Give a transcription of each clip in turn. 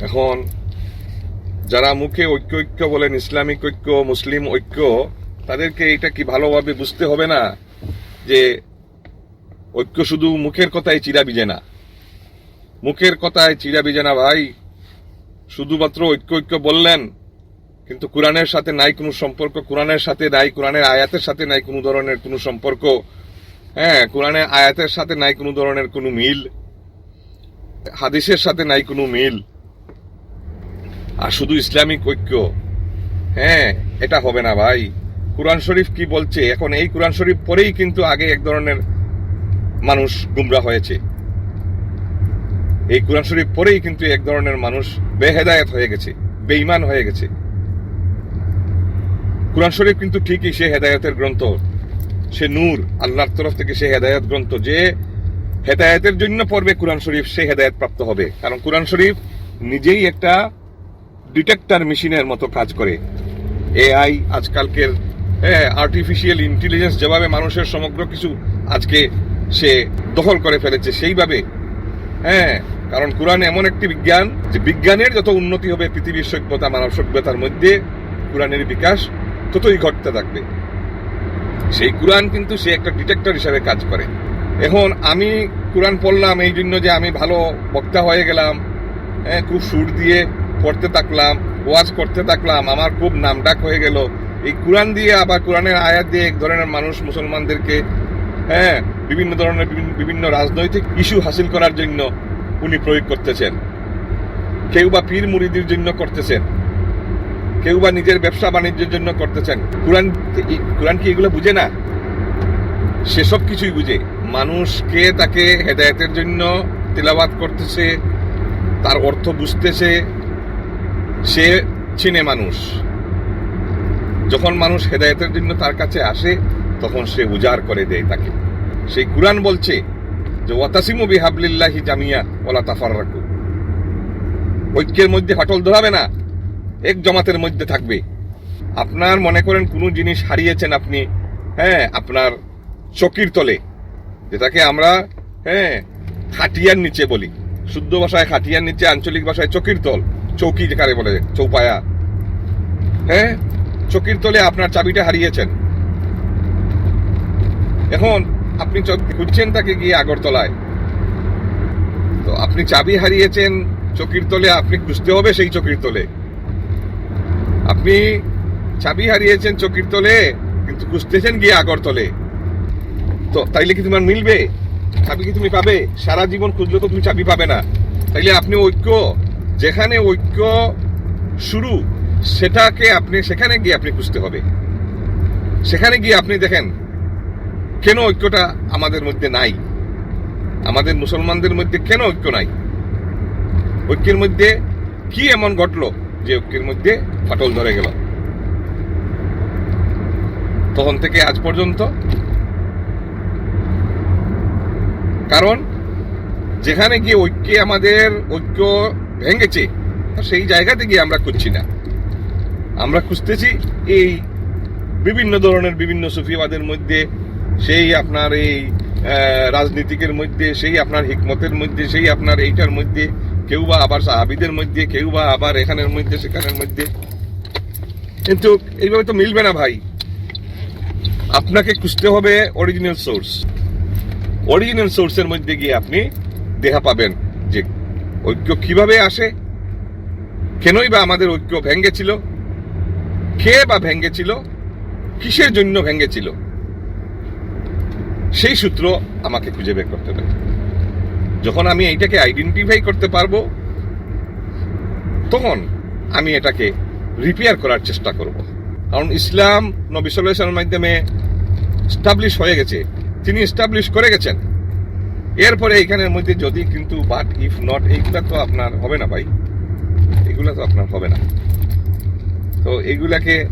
এখন যারা মুখে ঐক্য ঐক্য বলেন, ইসলামিক ঐক্য, মুসলিম ঐক্য, তাদেরকে এটা কি ভালোভাবে বুঝতে হবে না যে ঐক্য শুধু মুখের কথায় চিরা বিজে না? মুখের কথায় চিরা বিজে না ভাই। শুধুমাত্র ঐক্য ঐক্য বললেন, কিন্তু কোরআনের সাথে নাই কোনো সম্পর্ক, কোরআনের সাথে নাই, কোরআনের আয়াতের সাথে নাই কোনো ধরনের কোনো সম্পর্ক। হ্যাঁ কোরআনের আয়াতের সাথে নাই কোনো ধরনের কোনো মিল। হাদিসের সাথে নাই কোনো মিল। আর শুধু ইসলামিক ঐক্য। হ্যাঁ এটা হবে না ভাই। কোরআন শরীফ কি বলছে? এখন এই কোরআন শরীফ পরেই কিন্তু আগে এক ধরনের মানুষ গুমরা হয়েছে। এই কোরআন শরীফ পরেই কিন্তু এক ধরনের মানুষ বেহেদায়েত হয়ে গেছে, বেঈমান হয়ে গেছে। কোরআন শরীফ কিন্তু ঠিকই সে হেদায়তের গ্রন্থ। সে নূর, আল্লাহর তরফ থেকে সে হেদায়ত গ্রন্থ। যে হেদায়তের জন্য পড়বে কোরআন শরীফ, সে হেদায়ত প্রাপ্ত হবে। কারণ কোরআন শরীফ নিজেই একটা ডিটেক্টর মেশিনের মতো কাজ করে। এআই আজকালকের হ্যাঁ আর্টিফিশিয়াল ইন্টেলিজেন্স যেভাবে মানুষের সমগ্র কিছু আজকে সে দখল করে ফেলেছে, সেইভাবে। হ্যাঁ কারণ কোরআন এমন একটি বিজ্ঞান যে বিজ্ঞানের যত উন্নতি হবে পৃথিবীর সভ্যতা, মানব সভ্যতার মধ্যে কোরআনের বিকাশ ততই ঘটতে থাকবে। সেই কোরআন কিন্তু সে একটা ডিটেক্টর হিসাবে কাজ করে। এখন আমি কোরআন পড়লাম এই জন্য যে আমি ভালো বক্তা হয়ে গেলাম হ্যাঁ খুব সুর দিয়ে পড়তে থাকলাম, ওয়াজ করতে থাকলাম, আমার খুব নামডাক হয়ে গেল। এই কোরআন দিয়ে আবার কোরআনের আয়াত দিয়ে এক ধরনের মানুষ মুসলমানদেরকে হ্যাঁ বিভিন্ন ধরনের বিভিন্ন- রাজনৈতিক ইস্যু হাসিল করার জন্য উনি প্রয়োগ করতেছেন। কেউ বা পীর মুরিদির জন্য করতেছেন। কেউ বা নিজের ব্যবসা বাণিজ্যের জন্য করতেছেন। কোরআন কোরআন কি এগুলো বুঝে না? সেসব কিছুই বুঝে। মানুষকে তাকে হেদায়েতের জন্য তেলাবাদ করতেছে, তার অর্থ বুঝতেছে সে চিনে মানুষ। যখন মানুষ হেদায়েতের জন্য তার কাছে আসে, তখন সে উজাড় করে দেয় তাকে। সেই কোরআন বলছে যে, ওয়াতাসিমু বিহাবলিল্লাহি জামিয়া ওলা তাফাররাকু। ঐক্যের মধ্যে ফাটল ধরাবে না, এক জমাতের মধ্যে থাকবে। আপনার মনে করেন কোনো জিনিস হারিয়েছেন আপনি হ্যাঁ আপনার চকির তলে, যেটাকে আমরা হ্যাঁ খাটিয়ার নিচে বলি। শুদ্ধ ভাষায় খাটিয়ার নিচে, আঞ্চলিক ভাষায় চকির তল। চৌকি যেখানে বলে, চৌপায়া। হ্যাঁ? চকির তলে আপনার চাবিটা হারিয়েছেন। এখন আপনি খুঁজছেন তাকে গিয়ে আগরতলায়। তো আপনি চাবি হারিয়েছেন চকির তলে, আপনি খুঁজতে হবে সেই চকির তলে। আপনি চাবি হারিয়েছেন চকির তলে, কিন্তু খুঁজতেছেন গিয়ে আগরতলে। তো তাইলে কি তোমার মিলবে? চাবি কি তুমি পাবে? সারা জীবন খুঁজলে তো তুমি চাবি পাবে না। তাইলে আপনি ঐক্য যেখানে ঐক্য শুরু, সেটাকে আপনি, সেখানে গিয়ে আপনি খুঁজতে হবে। সেখানে গিয়ে আপনি দেখেন, কেন ঐক্যটা আমাদের মধ্যে নাই? আমাদের মুসলমানদের মধ্যে কেন ঐক্য নাই? ঐক্যের মধ্যে কি এমন ঘটলো যে ঐক্যের মধ্যে ফাটল ধরে গেল? তখন থেকে আজ পর্যন্ত, কারণ যেখানে গিয়ে ঐক্যে আমাদের ঐক্য ভেঙেছে সেই জায়গাতে গিয়ে আমরা খুঁজছি না। আমরা খুঁজতেছি এই বিভিন্ন ধরনের, বিভিন্ন সুফিবাদের মধ্যে, সেই আপনার এই রাজনীতিকের মধ্যে, সেই আপনার হিকমতের মধ্যে, সেই আপনার এইটার মধ্যে, কেউ বা আবার সাহাবিদের মধ্যে, কেউ বা আবার এখানের মধ্যে, সেখানের মধ্যে। কিন্তু এইভাবে তো মিলবে না ভাই। আপনাকে খুঁজতে হবে অরিজিনাল সোর্স অরিজিনাল সোর্সের মধ্যে গিয়ে আপনি দেখা পাবেন যে ঐক্য কীভাবে আসে? কেনই বা আমাদের ঐক্য ভেঙ্গেছিল কে বা ভেঙ্গেছিল কিসের জন্য ভেঙ্গেছিল সেই সূত্র আমাকে খুঁজে বের করতে হবে। যখন আমি এইটাকে আইডেন্টিফাই করতে পারব, তখন আমি এটাকে রিপেয়ার করার চেষ্টা করব। কারণ ইসলাম নবী ওয়াসাল্লামের মাধ্যমে স্টাবলিশ হয়ে গেছে। তিনি স্টাবলিশ করে গেছেন। এরপরে এইখানের মধ্যে যদি কিন্তু বাট ইফ নট এইগুলা তো আপনার হবে না ভাই। এগুলা তো আপনার হবে না। তো এইগুলাকে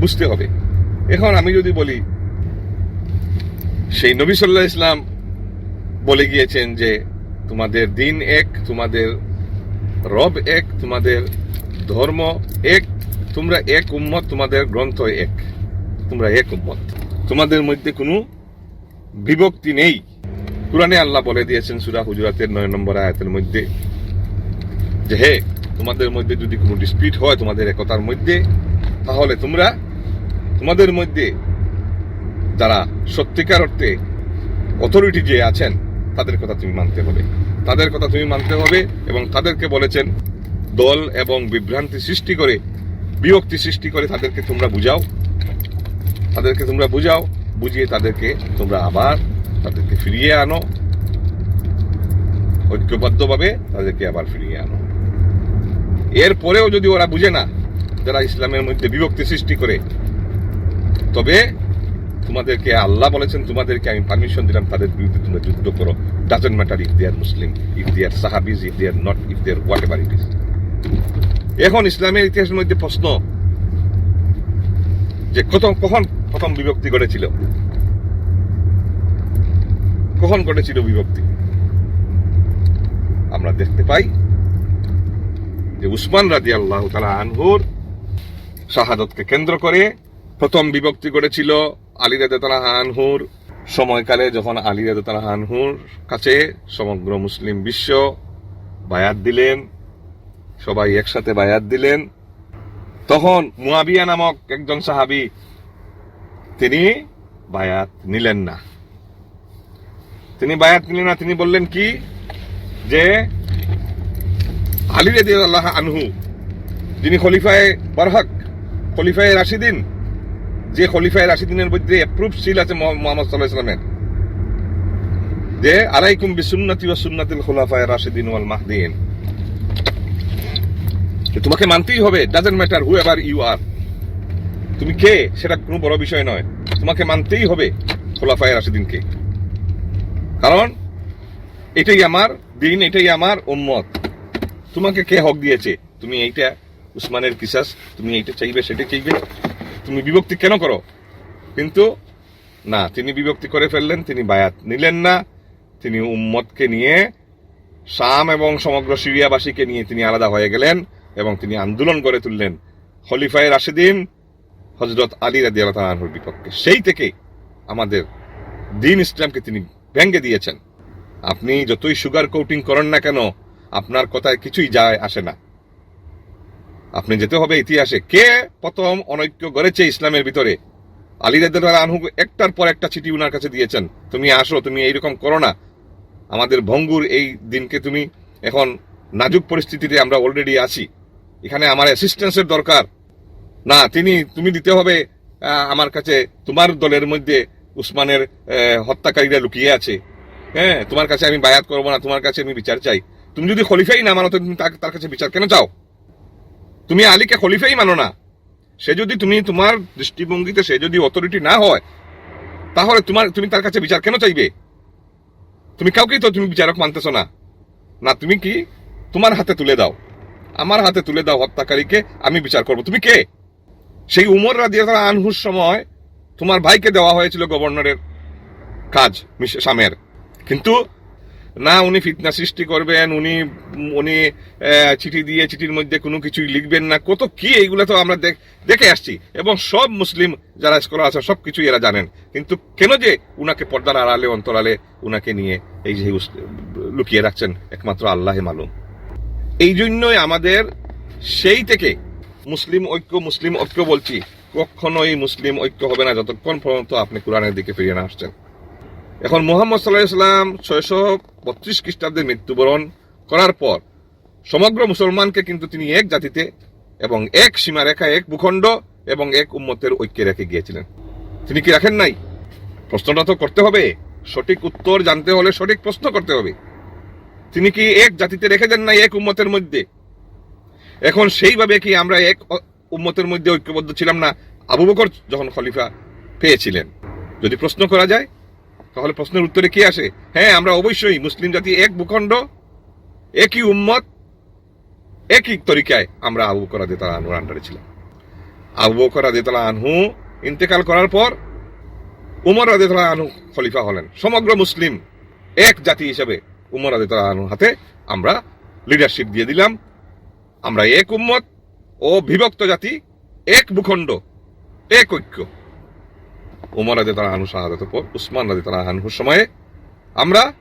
বুঝতে হবে। এখন আমি যদি বলি, সেই নবী সাল্লাহ ইসলাম বলে গিয়েছেন যে, তোমাদের দিন এক, তোমাদের রব এক, তোমাদের ধর্ম এক, তোমরা এক উম্মত, তোমাদের গ্রন্থ এক। তোমরা এক উম্মত। তোমাদের মধ্যে কোনো বিভক্তি নেই। কোরআনে আল্লাহ বলে দিয়েছেন সুরা হুজুরাতের নয় নম্বর আয়াতের মধ্যে যে, হে, তোমাদের মধ্যে যদি কোনো ডিসপিউট হয় তোমাদের একতার মধ্যে, তাহলে তোমরা তোমাদের মধ্যে যারা সত্যিকার অর্থে অথরিটি যে আছেন, তাদের কথা তুমি মানতে হবে। তাদের কথা তুমি মানতে হবে এবং তাদেরকে বলেছেন, দল এবং বিভ্রান্তি সৃষ্টি করে বিরক্তি সৃষ্টি করে তাদেরকে তোমরা বুঝাও। তাদেরকে তোমরা বুঝাও, বুঝিয়ে তাদেরকে তোমরা আবার তাদেরকে ফিরিয়ে আনো। ঐক্যবদ্ধভাবে তাদেরকে আবার ফিরিয়ে আনো। এরপরেও যদি ওরা বুঝে না যারা ইসলামের মধ্যে বিভক্তি সৃষ্টি করে, তবে তোমাদেরকে আল্লাহ বলেছেন, তোমাদেরকে আমি পারমিশন দিলাম, তাদের বিরুদ্ধে তোমরা যুদ্ধ করো। Doesn't matter if they are Muslim if they are Sahabis if they are not if they are whatever it is এখন ইসলামের ইতিহাসের মধ্যে প্রশ্ন যে কত কখন প্রথম বিভক্তি ঘটেছিল? কখন ঘটেছিল বিভক্তি। আমরা দেখতে পাই যে উসমান রাজি আল্লাহ তালা আনহুর শাহাদতকে কেন্দ্র করে প্রথম বিভক্তি করেছিল আলী রাজাতলা আনহুর সময়কালে, যখন আলী রাজাতলা আনহুর কাছে সমগ্র মুসলিম বিশ্ব বায়াত দিলেন, সবাই একসাথে বায়াত দিলেন। তখন মুয়াবিয়া নামক একজন সাহাবি, তিনি বায়াত নিলেন না। তিনি বায়াত নিলেন না, তিনি বললেন কি? যে, আলী রেদি আল্লাহ আনহু, যিনি খলিফায় বারহাক, খলিফায় রাশিদিন, যে খলিফায় রাশিদিনের মধ্যে অ্যাপ্রুভ সিল আছে মোহাম্মদ সাল্লাহ ইসলামের যে, আলাইকুম ওয়া সুন্নাতিল খোলাফায় রাশিদিন ওয়াল মাহদিন। তোমাকে মানতেই হবে doesn't matter whoever you are তুমি কে, সেটা কোনো বড় বিষয় নয়। তোমাকে মানতেই হবে খোলাফায় রাশিদিনকে। কারণ এটাই আমার দিন, এটাই আমার উম্মত। তোমাকে কে হক দিয়েছে? তুমি এইটা উসমানের কিসাস, তুমি এইটা চাইবে, সেটা চাইবে। তুমি বিভক্তি কেন করো? কিন্তু না, তিনি বিভক্তি করে ফেললেন, তিনি বায়াত নিলেন না। তিনি উম্মতকে নিয়ে, শাম এবং সমগ্র সিরিয়াবাসীকে নিয়ে তিনি আলাদা হয়ে গেলেন এবং তিনি আন্দোলন গড়ে তুললেন খলিফায় রাশেদিন হজরত আলী রাদি আল্লাহ বিপক্ষে। সেই থেকে আমাদের দিন ইসলামকে তিনি ভেঙ্গে দিয়েছেন। আপনি যতই সুগার কোটিং করেন না কেন, আপনার কথায় কিছুই যায় আসে না। আপনি যেতে হবে ইতিহাসে। কে প্রথম অনৈক্য গড়েছে ইসলামের ভিতরে? আলী রাদিয়াল্লাহু আনহু একটার পর একটা চিঠি উনার কাছে দিয়েছেন। তুমি আসো, তুমি এইরকম করো না। আমাদের ভঙ্গুর এই দিনকে তুমি এখন নাজুক পরিস্থিতিতে আমরা অলরেডি আছি। এখানে আমার অ্যাসিস্ট্যান্সের দরকার। না, তিনি, তুমি দিতে হবে আমার কাছে তোমার দলের মধ্যে উসমানের হত্যাকারীরা লুকিয়ে আছে। হ্যাঁ তোমার কাছে আমি বায়াত করব না, তোমার কাছে আমি বিচার চাই। তুমি যদি খলিফাই না মানো তুমি তার- কাছে বিচার কেন চাও? তুমি আলীকে খলিফাই মানো না। সে যদি তুমি তোমার দৃষ্টিভঙ্গিতে সে যদি অথরিটি না হয়, তাহলে তোমার, তুমি তার কাছে বিচার কেন চাইবে? তুমি কাউকেই তো তুমি বিচারক মানতেছ না। না, তুমি কি তোমার হাতে তুলে দাও। আমার হাতে তুলে দাও হত্যাকারীকে, আমি বিচার করব। তুমি কে? সেই উমর রাদিয়াল্লাহু আনহুর সময় তোমার ভাইকে দেওয়া হয়েছিল গভর্নরের কাজ শামের। কিন্তু না, উনি ফিতনা সৃষ্টি করবেন, উনি উনি চিঠি দিয়ে চিঠির মধ্যে কোনো কিছুই লিখবেন না। কত কি, এইগুলো তো আমরা দেখে আসছি। এবং সব মুসলিম যারা স্কলার আছে, সব কিছুই এরা জানেন। কিন্তু কেন যে উনাকে পর্দার আড়ালে, অন্তরালে উনাকে নিয়ে এই যে লুকিয়ে রাখছেন, একমাত্র আল্লাহ মালুম। এই জন্যই আমাদের সেই থেকে মুসলিম ঐক্য মুসলিম ঐক্য বলছি। কখনোই মুসলিম ঐক্য হবে না যতক্ষণ পর্যন্ত আপনি কোরআনের দিকে ফিরিয়ে না আসছেন। এখন মোহাম্মদ সাল্লাহ ইসলাম ছয়শো বত্রিশ খ্রিস্টাব্দে মৃত্যুবরণ করার পর সমগ্র মুসলমানকে কিন্তু তিনি এক জাতিতে এবং এক সীমারেখা, এক ভূখণ্ড এবং এক উম্মতের ঐক্যে রেখে গিয়েছিলেন। তিনি কি রাখেন নাই? প্রশ্নটা তো করতে হবে। সঠিক উত্তর জানতে হলে সঠিক প্রশ্ন করতে হবে। তিনি কি এক জাতিতে রেখে দেন নাই এক উম্মতের মধ্যে? এখন সেইভাবে কি আমরা এক উম্মতের মধ্যে ঐক্যবদ্ধ ছিলাম না, আবু বকর যখন খলিফা পেয়েছিলেন। যদি প্রশ্ন করা যায়, তাহলে প্রশ্নের উত্তরে কি আসে? হ্যাঁ আমরা অবশ্যই মুসলিম জাতি এক ভূখণ্ড, একই উম্মত, একই তরিকায় আমরা আবু বকর আদিতালা আনহুর আন্ডারে ছিলাম। আবু বকর আদিতালা আনহু ইন্তেকাল করার পর উমর আদিতালা আনহু খলিফা হলেন। সমগ্র মুসলিম এক জাতি হিসেবে উমর আদিতালা আনহুর হাতে আমরা লিডারশিপ দিয়ে দিলাম। আমরা এক উম্মত ও বিভক্ত জাতি, এক ভূখণ্ড, এক ঐক্য। উমর আদি তারা আনহু শাহাদাতের পর উসমান আদি তারা আনহুর সময়ে আমরা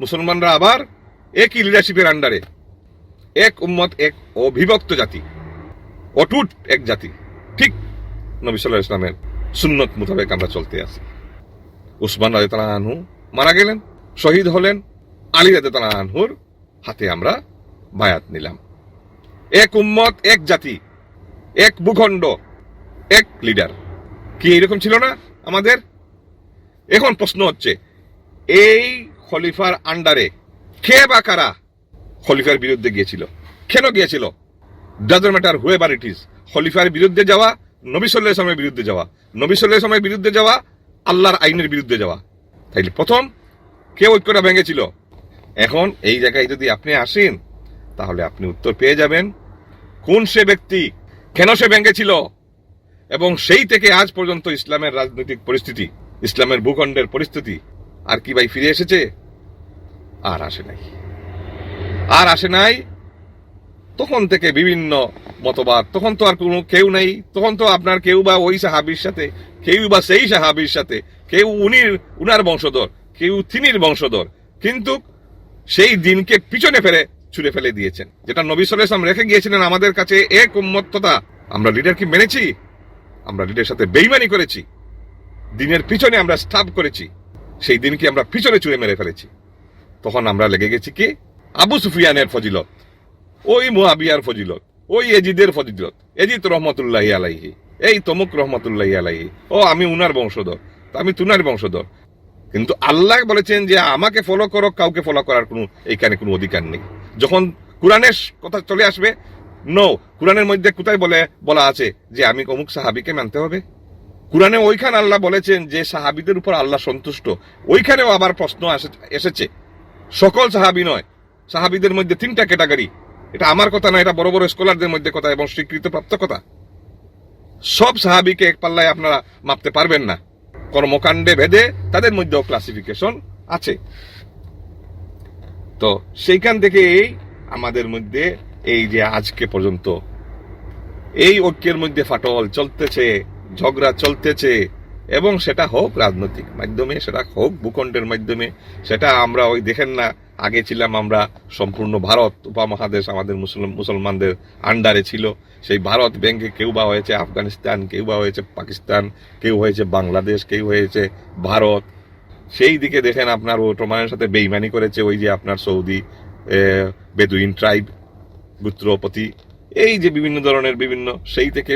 মুসলমানরা আবার একই লিডারশিপের আন্ডারে এক উম্মত, এক অবিভক্ত জাতি, অটুট এক জাতি। ঠিক নবী সাল্লাহ ইসলামের সুন্নত মোতাবেক আমরা চলতে আছি। উসমান রাজে আনহু মারা গেলেন, শহীদ হলেন, আলী রাজে আনহুর হাতে আমরা বায়াত নিলাম। এক উম্মত, এক জাতি এক ভূখণ্ড, এক লিডার কি এরকম ছিল না আমাদের? এখন প্রশ্ন হচ্ছে, এই খলিফার আন্ডারে কে বা কারা খলিফার বিরুদ্ধে গিয়েছিল? কেন গিয়েছিল? Doesn't matter whoever it is খলিফার বিরুদ্ধে যাওয়া, নবী সাল্লাহ ইসলামের বিরুদ্ধে যাওয়া, নবী সাল্লাহ ইসলামের বিরুদ্ধে যাওয়া, আল্লাহর আইনের বিরুদ্ধে যাওয়া। তাইলে প্রথম কে ঐক্যটা ভেঙেছিল? এখন এই জায়গায় যদি আপনি আসেন, তাহলে আপনি উত্তর পেয়ে যাবেন, কোন সে ব্যক্তি কেন সে ভেঙেছিল? এবং সেই থেকে আজ পর্যন্ত ইসলামের রাজনৈতিক পরিস্থিতি, ইসলামের ভূখণ্ডের পরিস্থিতি আর কি ভাই ফিরে এসেছে? আর আসে নাই। আর আসে নাই, তখন থেকে বিভিন্ন মতবাদ, তখন তো আর কোনো কেউ নেই, তখন তো আপনার কেউ বা ওই সাহাবির সাথে, কেউ বা সেই সাহাবির সাথে, কেউ উনির, উনার বংশধর, কেউ তিনির বংশধর, কিন্তু সেই দিনকে পিছনে ফেলে ছুড়ে ফেলে দিয়েছেন। যেটা নবী সাল্লাম রেখে গিয়েছিলেন, আমাদের কাছে এক উম্মত্ততা আমরা লিডার কি মেনেছি, আমরা লিডারের সাথে বেইমানি করেছি, দিনের পিছনে আমরা স্টাফ করেছি, সেই দিনকে আমরা পিছনে চুড়ে মেরে ফেলেছি। তখন আমরা লেগে গেছি কি? আবু সুফিয়ানের ফজিলত, ওই মুয়াবিয়ার ফজিলত, ওই এজিদের ফজিলত। এজিদ রহমতুল্লাহ আলাইহি, এই তমুক রহমতুল্লাহ আলাইহি। ও, আমি উনার বংশধর আমি তুনার বংশধর। কিন্তু আল্লাহ বলেছেন যে, আমাকে ফলো করো, কাউকে ফলো করার কোনো, এইখানে কোনো অধিকার নেই। যখন কোরআনের কথা চলে আসবে নো কোরআনের মধ্যে কোথায় বলে, বলা আছে যে আমি অমুক সাহাবিকে মানতে হবে? কোরআনে ওইখানে আল্লাহ বলেছেন যে সাহাবিদের উপর আল্লাহ সন্তুষ্ট। ওইখানেও আবার প্রশ্ন এসেছে। সকল সাহাবি নয়, সাহাবিদের মধ্যে তিনটা ক্যাটাগরি। এটা আমার কথা নয় এটা বড় বড় স্কলারদের মধ্যে কথা এবং স্বীকৃত প্রাপ্ত কথা। সব সাহাবিকে এক পাল্লায় আপনারা মাপতে পারবেন না। কর্মকাণ্ডে ভেদে তাদের মধ্যেও ক্লাসিফিকেশন আছে। তো সেইখান থেকে আমাদের মধ্যে এই যে আজকে পর্যন্ত এই ঐক্যের মধ্যে ফাটল চলতেছে, ঝগড়া চলতেছে, এবং সেটা হোক রাজনৈতিক মাধ্যমে, সেটা হোক ভূখণ্ডের মাধ্যমে, সেটা আমরা ওই দেখেন না, আগে ছিলাম আমরা সম্পূর্ণ ভারত উপমহাদেশ আমাদের মুসলিম মুসলমানদের আন্ডারে ছিল। সেই ভারত ব্যাংকে কেউ বা হয়েছে আফগানিস্তান, কেউ বা হয়েছে পাকিস্তান, কেউ হয়েছে বাংলাদেশ, কেউ হয়েছে ভারত। সেই দিকে দেখেন আপনার ওটমানের সাথে বেইমানি করেছে, ওই যে আপনার সৌদি বেদুইন ট্রাইব, গুত্রপতি, এই যে বিভিন্ন ধরনের বিভিন্ন, সেই থেকে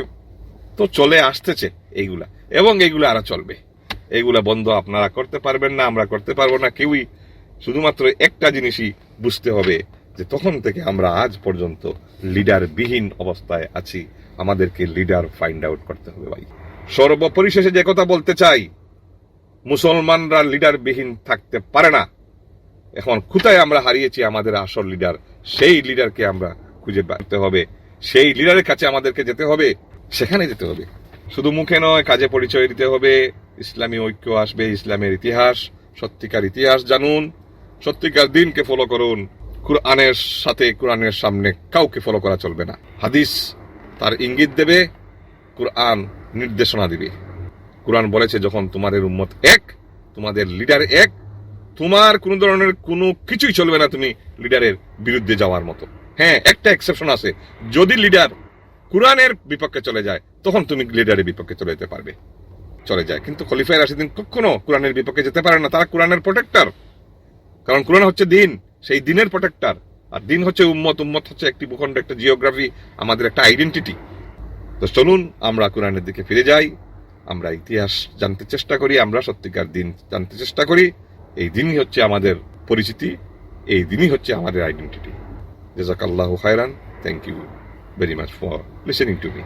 তো চলে আসতেছে এইগুলা। এবং এইগুলো আরও চলবে। এইগুলা বন্ধ আপনারা করতে পারবেন না, আমরা করতে পারব না, কেউই শুধুমাত্র একটা জিনিসই বুঝতে হবে, যে তখন থেকে আমরা আজ পর্যন্ত লিডার বিহীন অবস্থায় আছি। আমাদেরকে লিডার ফাইন্ড আউট করতে হবে ভাই। সর্বপরিশেষে যে কথা বলতে চাই মুসলমানরা লিডারবিহীন থাকতে পারে না। এখন কোথায় আমরা হারিয়েছি আমাদের আসল লিডার? সেই লিডারকে আমরা খুঁজে পেতে হবে। সেই লিডারের কাছে আমাদেরকে যেতে হবে। সেখানে যেতে হবে। শুধু মুখে নয়, কাজে পরিচয় দিতে হবে। ইসলামী ঐক্য আসবে, ইসলামের ইতিহাস, সত্যিকার ইতিহাস জানুন। সত্যিকার দিনকে ফলো করুন। কোরআনের সাথে, কোরআনের সামনে কাউকে ফলো করা চলবে না। হাদিস তার ইঙ্গিত দেবে, কোরআন নির্দেশনা দিবে। কোরআন বলেছে, যখন তোমাদের উম্মত এক, তোমাদের লিডার এক, তোমার কোন ধরনের কোনো কিছুই চলবে না তুমি লিডারের বিরুদ্ধে যাওয়ার মতো। হ্যাঁ একটা এক্সেপশন আছে। যদি লিডার কোরআনের বিপক্ষে চলে যায়, তখন তুমি লিডারের বিপক্ষে চলে যেতে পারবে। চলে যায়। কিন্তু খলিফায় রাশিদিন কখনো কোরআনের বিপক্ষে যেতে পারে না। তারা কোরআনের প্রোটেক্টর কারণ কোরআন হচ্ছে দিন, সেই দিনের প্রোটেক্টর আর দিন হচ্ছে উম্মত উম্মত হচ্ছে একটি ভূখণ্ড, একটা জিওগ্রাফি আমাদের একটা আইডেন্টিটি তো চলুন আমরা কোরআনের দিকে ফিরে যাই। আমরা ইতিহাস জানতে চেষ্টা করি, আমরা সত্যিকার দিন জানতে চেষ্টা করি, এই দিনই হচ্ছে আমাদের পরিচিতি, এই দিনই হচ্ছে আমাদের আইডেন্টিটি জাজাকাল্লাহ খায়রান thank you very much for listening to me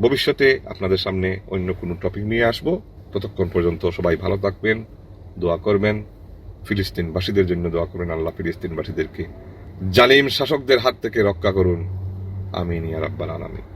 ভবিষ্যতে আপনাদের সামনে অন্য কোনো টপিক নিয়ে আসব। ততক্ষণ পর্যন্ত সবাই ভালো থাকবেন, দোয়া করবেন, ফিলিস্তিনবাসীদের জন্য দোয়া করবেন, আল্লাহ ফিলিস্তিনবাসীদেরকে জালিম শাসকদের হাত থেকে রক্ষা করুন। আমিন ইয়া রাব্বাল আলামিন।